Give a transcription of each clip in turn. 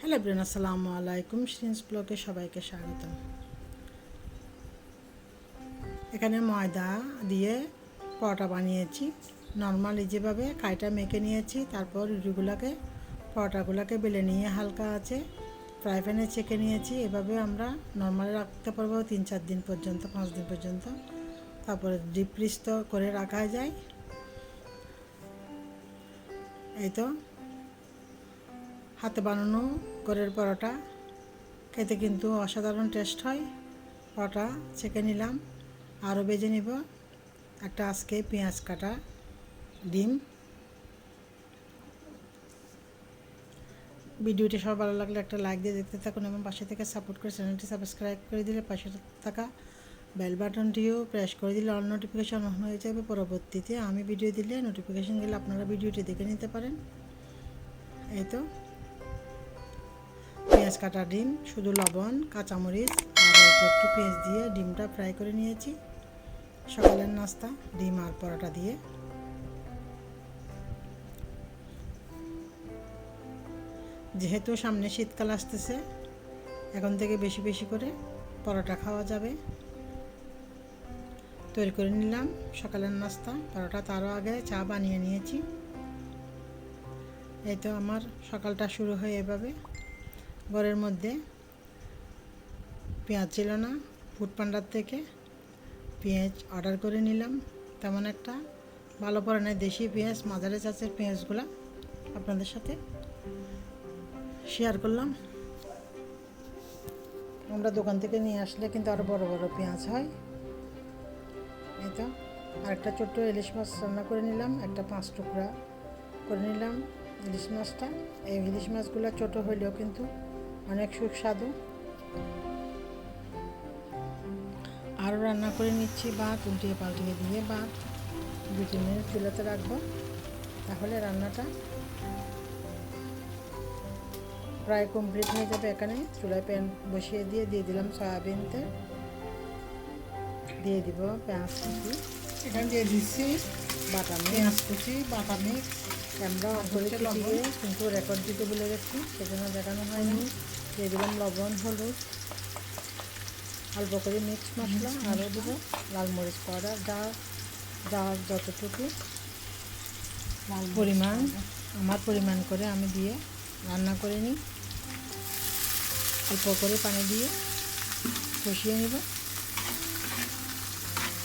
Hello brain আসসালামু আলাইকুম। শ্রিন্স ব্লকে সবাইকে স্বাগত এখানে ময়দা দিয়ে পরোটা বানিয়েছি। নর্মালি যেভাবে কাইটা মেখে নিয়েছি, তারপর রুটিগুলোকে, পরোটাগুলোকে বেলে নিয়ে হালকা আছে ফ্রাই প্যানে চেকে নিয়েছি। এভাবে আমরা নর্মালি রাখতে পারব তিন চার দিন পর্যন্ত, পাঁচ দিন পর্যন্ত। তারপরে ডিপ ফ্রিজ তো করে রাখা যায়। এই তো হাতে বানানো গরের পরোটা। খেতে কিন্তু অসাধারণ টেস্ট হয়। পরোটা ছেঁকে নিলাম, আরও বেজে নিব। একটা আজকে পেঁয়াজ কাটা, ডিম। ভিডিওটি সব ভালো লাগলে একটা লাইক দিয়ে দেখতে থাকুন এবং পাশে থেকে সাপোর্ট করে চ্যানেলটি সাবস্ক্রাইব করে দিলে পাশে থাকা বেল বাটনটিও প্রেস করে দিলে অল নোটিফিকেশন অন হয়ে যাবে। পরবর্তীতে আমি ভিডিও দিলে নোটিফিকেশান দিলে আপনারা ভিডিওটি দেখে নিতে পারেন। এই তো। পেঁয়াজ কাটা ডিম, শুধু লবণ, কাঁচামরিচ আর একটু পেঁয়াজ দিয়ে ডিমটা ফ্রাই করে নিয়েছি। সকালের নাস্তা, ডিম আর পরোটা দিয়ে। যেহেতু সামনে শীতকাল আসতেছে, এখন থেকে বেশি বেশি করে পরোটা খাওয়া যাবে। তৈরি করে নিলাম সকালের নাস্তা, পরোটা তারও আগে চা বানিয়ে নিয়েছি। এই তো আমার সকালটা শুরু হয় এভাবে। ঘরের মধ্যে। পেঁয়াজ ছিল না, ফুড পান্ডার থেকে পেঁয়াজ অর্ডার করে নিলাম। তেমন একটা ভালো পরিমাণে দেশি পেঁয়াজ, মাঝারি চাষের পেঁয়াজগুলো আপনাদের সাথে শেয়ার করলাম। আমরা দোকান থেকে নিয়ে আসলে কিন্তু আরও বড় বড় পেঁয়াজ হয়। এই তো, আরেকটা ছোট্ট ইলিশ মাছ রান্না করে নিলাম, একটা পাঁচ টুকরা করে নিলাম ইলিশ মাছটা। এই ইলিশ মাছগুলো ছোটো হইলেও কিন্তু অনেক সুস্বাদু আরও রান্না করে নিচ্ছি ভাত, উল্টিয়ে পাল্টিয়ে দিয়ে ভাত। দু, তিন মিনিট চুলাতে রাখব। তাহলে রান্নাটা প্রায় কমপ্লিট হয়ে যাবে এখানে। চুলায় প্যান বসিয়ে দিয়ে দিয়ে দিলাম সয়াবিন তেল। দিয়ে দিব পেঁয়াজ কুচি। এখানে দিয়ে দিচ্ছি বাটা পেঁয়াজ কুচি বাটা মিক্স কিছু লবণ। দিয়ে কিন্তু রেকর্ড দিতে ভুলে গেছি সেজন্য দেখানো হয়নি। দিয়ে দিলাম লবণ হলুদ অল্প করে মিক্স মশলা আরও দেবো। লাল মরিচ পাউডার যা যা যতটুকু লাল পরিমাণ আমার পরিমাণ করে আমি দিয়ে রান্না করে নিই। অল্প করে পানি দিয়ে কষিয়ে নিব।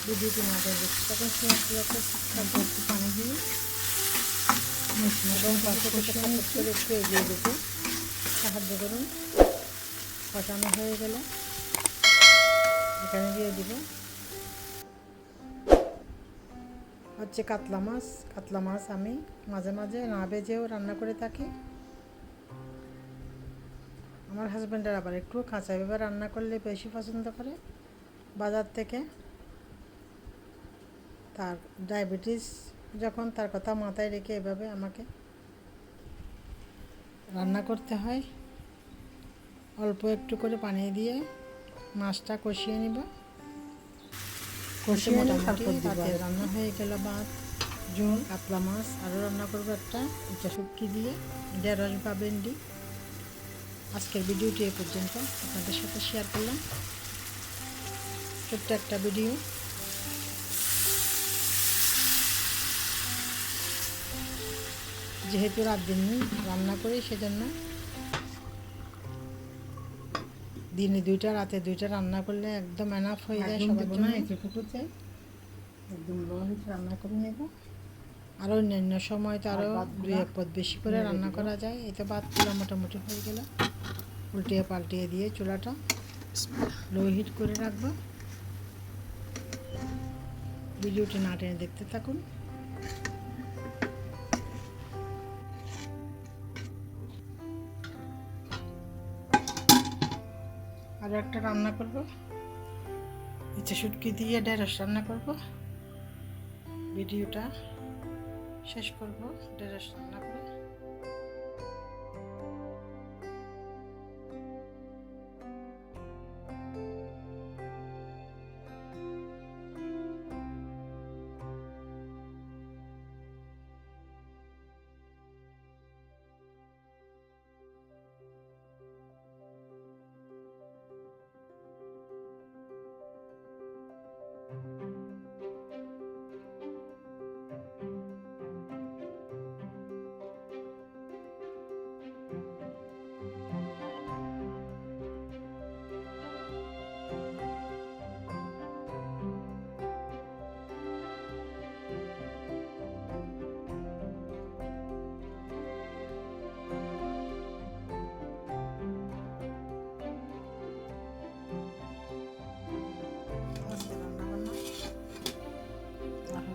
ভিডিওটি না দেখতে তখন একটু পানি দিয়ে এবং পাশে থেকে সাপোর্ট একটু এগিয়ে সাহায্য করুন কষানো হয়ে গেলে এখানে দিয়ে দিব হচ্ছে কাতলা মাছ কাতলা মাছ আমি মাঝে মাঝে না ভেজেও রান্না করে থাকি আমার হাজব্যান্ডের আবার একটু কাঁচা ভেবে রান্না করলে বেশি পছন্দ করে বাজার থেকে তার ডায়াবেটিস যখন তার কথা মাথায় রেখে এভাবে আমাকে রান্না করতে হয় অল্প একটু করে পানি দিয়ে মাছটা কষিয়ে নিব। কষিয়ে মোটামুটি। রান্না হয়ে গেল ভাত জুন কাতলা মাছ আরও রান্না করব একটা এটা শুটকি দিয়ে ঢেঁড়স বা ভেন্ডি। আজকের ভিডিওটি এ পর্যন্ত। আপনাদের সাথে শেয়ার করলাম। ছোট্ট একটা ভিডিও। যেহেতু রাত দিন রান্না করি সেজন্য। দিনে দুইটা রাতে দুইটা রান্না করলে একদম এনাফ হয়ে যায় সবার জন্য। এতটুকুতে একদম লো রান্না করে নেব আরও অন্যান্য সময় তো আরও আর দুই এক পদ বেশি করে রান্না করা যায়। এতে ভাতগুলো মোটামুটি হয়ে গেল। উল্টিয়ে পাল্টিয়ে দিয়ে চুলাটা লো হিট করে রাখব। ভিডিওটি না টেনে দেখতে থাকুন। আরও একটা রান্না করব। ইচ্ছে শুটকি দিয়ে ঢেঁড়স রান্না করব। ভিডিওটা শেষ করব, ঢেঁড়স রান্না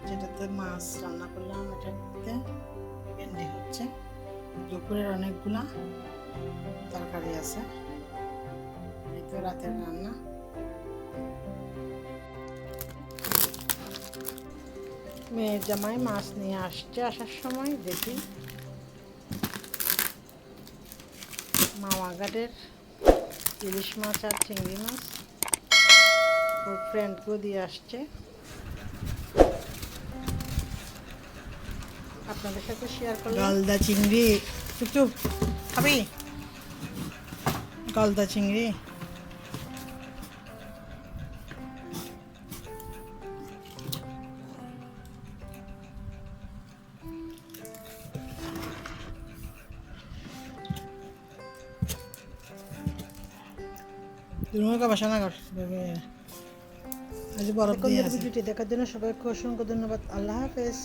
করে মাছ রান্না করলাম এটাতে ভেন্ডি হচ্ছে। দুপুরের অনেকগুলা তরকারি আছে। এই তো রাতের রান্না। মেয়ের জামাই মাছ নিয়ে আসছে আসার সময়, দেখি। মামাঘাটের ইলিশ মাছ আর চিংড়ি মাছ। ওর ফ্রেন্ডকেও দিয়ে আসছে। আপনাদের সাথে শেয়ার করলাম। গলদা চিংড়ি। চুপ চুপ। খাবি? গলদা চিংড়ি। দুর্মুখা বাসা না আজ বরফ ভিডিওটি দেখার জন্য সবাইকে অসংখ্য ধন্যবাদ। আল্লাহ হাফেজ।